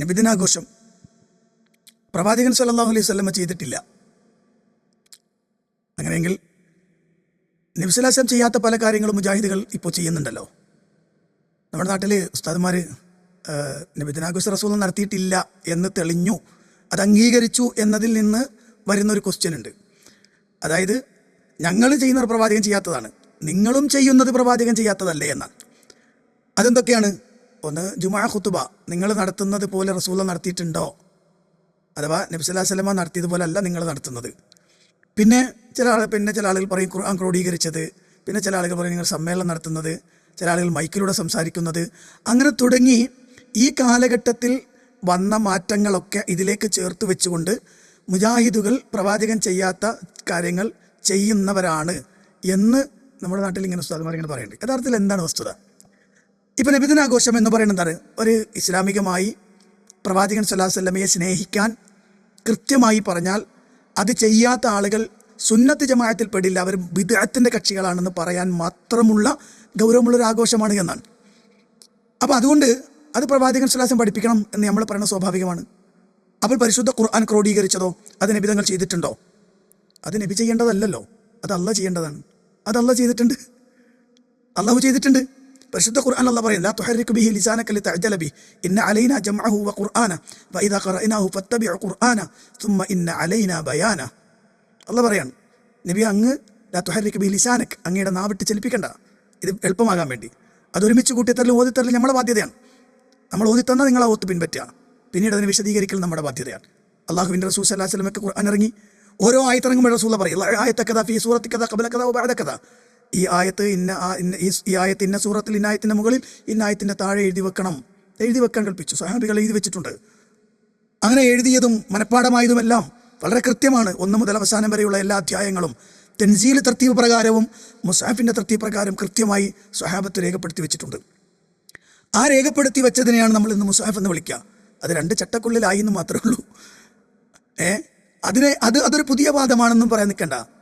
നബിദിനാഘോഷം പ്രവാചകൻ സല്ലാഹു അലൈഹി വസല്ലമ ചെയ്തിട്ടില്ല. അങ്ങനെയെങ്കിൽ നബിസ്വലാസം ചെയ്യാത്ത പല കാര്യങ്ങളും മുജാഹിദുകൾ ഇപ്പോൾ ചെയ്യുന്നുണ്ടല്ലോ. നമ്മുടെ നാട്ടിൽ ഉസ്താദ്മാർ നബിദിനാഘോഷ റസൂൽ നടത്തിയിട്ടില്ല എന്ന് തെളിഞ്ഞു അത് അംഗീകരിച്ചു എന്നതിൽ നിന്ന് വരുന്നൊരു ക്വസ്റ്റ്യൻ ഉണ്ട്. അതായത് ഞങ്ങൾ ചെയ്യുന്ന പ്രവാചകം പ്രവാചകൻ ചെയ്യാത്തതാണ് നിങ്ങളും ചെയ്യുന്നത് പ്രവാചകൻ ചെയ്യാത്തതല്ലേ എന്നാണ്. അതെന്തൊക്കെയാണ്? ഒന്ന് ജുമാ ഖുത്തുബ നിങ്ങൾ നടത്തുന്നത് പോലെ റസൂല നടത്തിയിട്ടുണ്ടോ? അഥവാ നബ്സല്ലാ സ്വലമ നടത്തിയതുപോലെ അല്ല നിങ്ങൾ നടത്തുന്നത്. പിന്നെ ചില ആൾ പിന്നെ ചില ആളുകൾ പറയും ഖുർആൻ ക്രോഡീകരിച്ചത്. പിന്നെ ചില ആളുകൾ പറയും നിങ്ങൾ സമ്മേളനം നടത്തുന്നത്. ചില ആളുകൾ മൈക്കിലൂടെ സംസാരിക്കുന്നത്. അങ്ങനെ തുടങ്ങി ഈ കാലഘട്ടത്തിൽ വന്ന മാറ്റങ്ങളൊക്കെ ഇതിലേക്ക് ചേർത്ത് വെച്ചുകൊണ്ട് മുജാഹിദുകൾ പ്രവാചകൻ ചെയ്യാത്ത കാര്യങ്ങൾ ചെയ്യുന്നവരാണ് എന്ന് നമ്മുടെ നാട്ടിൽ ഇങ്ങനെ ഉസ്താദ്മാർ ഇങ്ങനെ പറയുന്നുണ്ട്. യഥാർത്ഥത്തിൽ എന്താണ് വസ്തുത? ഇപ്പം നബിദിനാഘോഷം എന്ന് പറയുന്നത് ഒരു ഇസ്ലാമികമായി പ്രവാചകൻ സല്ലാഹു വല്ലമയെ സ്നേഹിക്കാൻ കൃത്യമായി പറഞ്ഞാൽ അത് ചെയ്യാത്ത ആളുകൾ സുന്നത്ത് ജമാഅത്തിൽ പെടില്ല. അവർ വിദഗ്ധത്തിന്റെ കക്ഷികളാണെന്ന് പറയാൻ മാത്രമുള്ള ഗൗരവമുള്ളൊരു ആഘോഷമാണ് എന്നാണ്. അപ്പോൾ അതുകൊണ്ട് അത് പ്രവാചകൻ സ്വലാസം പഠിപ്പിക്കണം എന്ന് നമ്മൾ പറയുന്നത് സ്വാഭാവികമാണ്. അപ്പോൾ പരിശുദ്ധ ഖുർആൻ ക്രോഡീകരിച്ചതോ? അത് നബിതങ്ങൾ ചെയ്തിട്ടുണ്ടോ? അത് നബി ചെയ്യേണ്ടതല്ലല്ലോ. അത് അല്ല ചെയ്യേണ്ടതാണ്. അത് അല്ല ചെയ്തിട്ടുണ്ട്. അള്ളാഹു ചെയ്തിട്ടുണ്ട്. പരിശുദ്ധ ഖുർആൻ അല്ല പറയും ലാ തുഹരിക് ബിഹി ലിസാനക ലിതഅജല ബി ഇന്ന അലൈന ജംഅഹു വ ഖുർആന. വഇദാ ഖറഅനാഹു ഫത്തബിഉ ഖുർആന. തുമ്മ ഇന്ന അലൈന ബയാന. അല്ല പറയാണ് നബി അങ്ങ് ലാ തുഹരിക് ബിഹി ലിസാനക് അങ്ങയുടെ നാവിട്ട് ചലിപ്പിക്കണ്ട. ഇത് എളുപ്പമാകാൻ വേണ്ടി. അതൊരുമിച്ച് കൂട്ടിത്തരലും ഓതിത്തരലും നമ്മുടെ ബാധ്യതയാണ്. നമ്മൾ ഓതിത്തന്നാൽ നിങ്ങൾ ആ ഓത്ത് പിൻപറ്റുക. പിന്നീട് അതിനെ വിശദീകരിക്കൽ നമ്മുടെ ബാധ്യതയാണ്. അള്ളാഹുവിന്റെ റസൂൽ സല്ലാ സ്വലമൊക്കെ ഖുർആൻ ഇറങ്ങി ഓരോ ആയത്തിറങ്ങുമ്പോൾ റസൂല പറയും ആയത്തക്കഥ ഫീ സൂറത്ത് കഥ കബല കഥ ബാധ കഥ ഈ ആയത്ത് ഇന്ന ഈ ആയത്ത് ഇന്ന സൂറത്തിൽ ഇന്ന ആയത്തിന്റെ മുകളിൽ ഇന്ന ആയത്തിന്റെ താഴെ എഴുതി വെക്കണം. എഴുതി വെക്കാൻ കൽപ്പിച്ചു. സഹാബികൾ എഴുതി വെച്ചിട്ടുണ്ട്. അങ്ങനെ എഴുതിയതും മനഃപ്പാടമായതുമെല്ലാം വളരെ കൃത്യമാണ്. ഒന്ന് മുതൽ അവസാനം വരെയുള്ള എല്ലാ അധ്യായങ്ങളും. തെൻസീൽ തർത്തീവ് പ്രകാരവും മുസാഫിന്റെ തർത്തീവ് പ്രകാരം കൃത്യമായി സ്വഹാബത്ത് രേഖപ്പെടുത്തി വെച്ചിട്ടുണ്ട്. ആ രേഖപ്പെടുത്തി വെച്ചതിനെയാണ് നമ്മൾ ഇന്ന് മുസാഫ് എന്ന് വിളിക്കുക. അത് രണ്ട് ചട്ടക്കുള്ളിലായി എന്ന് മാത്രമേ ഉള്ളൂ. ഏ? അതിനെ അത് അതൊരു പുതിയ വാദമാണെന്നും പറയാൻ നിൽക്കണ്ട.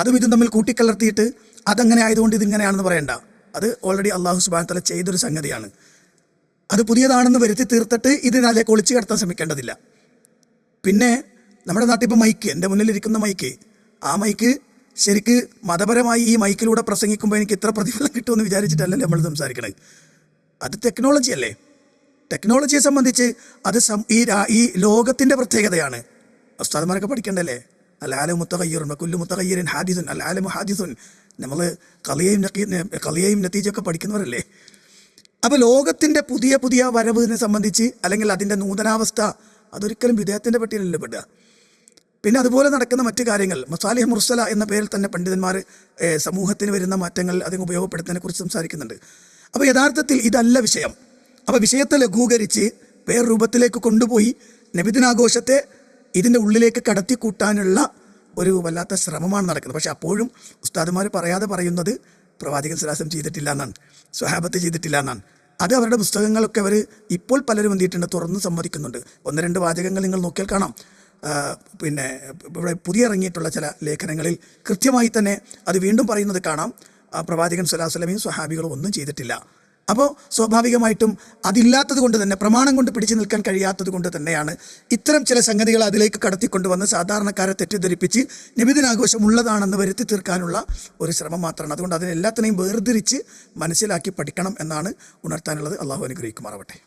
അതും ഇതും തമ്മിൽ കൂട്ടിക്കലർത്തിയിട്ട് അതങ്ങനെ ആയതുകൊണ്ട് ഇതിങ്ങനെയാണെന്ന് പറയണ്ട. അത് ഓൾറെഡി അള്ളാഹു സുബാൻ തല ചെയ്തൊരു സംഗതിയാണ്. അത് പുതിയതാണെന്ന് വരുത്തി തീർത്തിട്ട് ഇതിനതിലേക്ക് ഒളിച്ചു കടത്താൻ ശ്രമിക്കേണ്ടതില്ല. പിന്നെ നമ്മുടെ നാട്ടിൽ ഇപ്പോൾ മൈക്ക് എന്റെ മുന്നിലിരിക്കുന്ന മൈക്ക്. ആ മൈക്ക് ശരിക്ക് മതപരമായി ഈ മൈക്കിലൂടെ പ്രസംഗിക്കുമ്പോൾ എനിക്ക് ഇത്ര പ്രതിഫലം കിട്ടുമെന്ന് വിചാരിച്ചിട്ടല്ലല്ലോ നമ്മൾ സംസാരിക്കണത്. അത് ടെക്നോളജി അല്ലേ? ടെക്നോളജിയെ സംബന്ധിച്ച് അത് ഈ ലോകത്തിന്റെ പ്രത്യേകതയാണ്. ഉസ്താദ്മാരൊക്കെ പഠിക്കണ്ടല്ലേ? അല്ലാലും മുത്തകയ്യറും കുല്ലു മുത്തകയ്യറിൻ ഹാദിസുൻ അല്ലാലും ഹാദിസുൻ. നമ്മൾ കളിയെയും കളിയെയും നത്തീജൊക്കെ പഠിക്കുന്നവരല്ലേ? അപ്പോൾ ലോകത്തിന്റെ പുതിയ പുതിയ വരവിനെ സംബന്ധിച്ച് അല്ലെങ്കിൽ അതിന്റെ നൂതനാവസ്ഥ അതൊരിക്കലും വിദേഹത്തിന്റെ പട്ടിയലല്ല പെടുക. പിന്നെ അതുപോലെ നടക്കുന്ന മറ്റു കാര്യങ്ങൾ മസാലിഹ് മുർസല എന്ന പേരിൽ തന്നെ പണ്ഡിതന്മാർ സമൂഹത്തിന് വരുന്ന മാറ്റങ്ങൾ അതിന് ഉപയോഗപ്പെടുത്തുന്നതിനെ കുറിച്ച് സംസാരിക്കുന്നുണ്ട്. അപ്പോൾ യഥാർത്ഥത്തിൽ ഇതല്ല വിഷയം. അപ്പോൾ വിഷയത്തെ ലഘൂകരിച്ച് പേർ രൂപത്തിലേക്ക് കൊണ്ടുപോയി നബിദിനാഘോഷത്തെ ഇതിന്റെ ഉള്ളിലേക്ക് കടത്തി കൂട്ടാനുള്ള ഒരു വല്ലാത്ത ശ്രമമാണ് നടക്കുന്നത്. പക്ഷേ അപ്പോഴും ഉസ്താദുമാർ പറയാതെ പറയുന്നത് പ്രവാചകൻ സലാസം ചെയ്തിട്ടില്ല എന്നാണ് സ്വഹാബത്ത് ചെയ്തിട്ടില്ല എന്നാണ്. അത് അവരുടെ പുസ്തകങ്ങളൊക്കെ അവർ ഇപ്പോൾ പലരും എന്തിയിട്ടുണ്ട് തുറന്ന് സമ്മതിക്കുന്നുണ്ട് ഒന്ന് രണ്ട് വാചകങ്ങൾ നിങ്ങൾ നോക്കിയാൽ കാണാം. പിന്നെ ഇവിടെ പുതിയ ഇറങ്ങിയിട്ടുള്ള ചില ലേഖനങ്ങളിൽ കൃത്യമായി തന്നെ അത് വീണ്ടും പറയുന്നത് കാണാം. പ്രവാചകൻ സ്വലാഹു സ്വഹാബികളും ഒന്നും ചെയ്തിട്ടില്ല. അപ്പോൾ സ്വാഭാവികമായിട്ടും അതില്ലാത്തത് കൊണ്ട് തന്നെ പ്രമാണം കൊണ്ട് പിടിച്ചു നിൽക്കാൻ കഴിയാത്തത് കൊണ്ട് തന്നെയാണ് ഇത്തരം ചില സംഗതികൾ അതിലേക്ക് കടത്തിക്കൊണ്ടുവന്ന് സാധാരണക്കാരെ തെറ്റിദ്ധരിപ്പിച്ച് നിബിദിനാഘോഷം ഉള്ളതാണെന്ന് വരുത്തി തീർക്കാനുള്ള ഒരു ശ്രമം മാത്രമാണ്. അതുകൊണ്ട് അതിനെല്ലാത്തിനെയും വേർതിരിച്ച് മനസ്സിലാക്കി പഠിക്കണം എന്നാണ് ഉണർത്താനുള്ളത്. അള്ളാഹു അനുഗ്രഹിക്കുമാറാവട്ടെ.